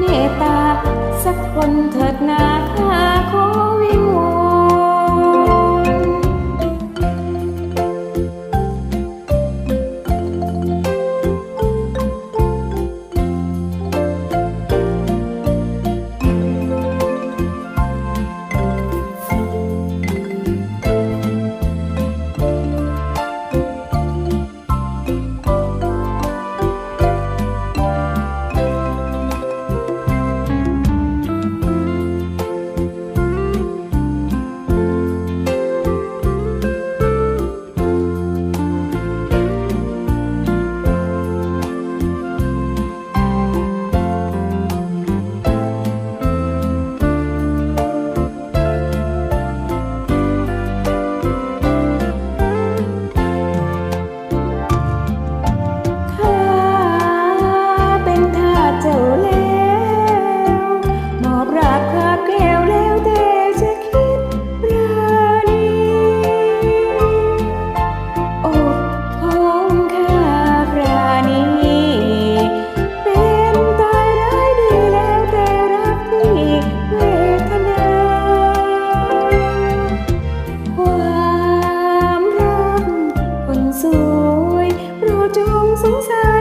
ตตาสักคนเธอ cinza.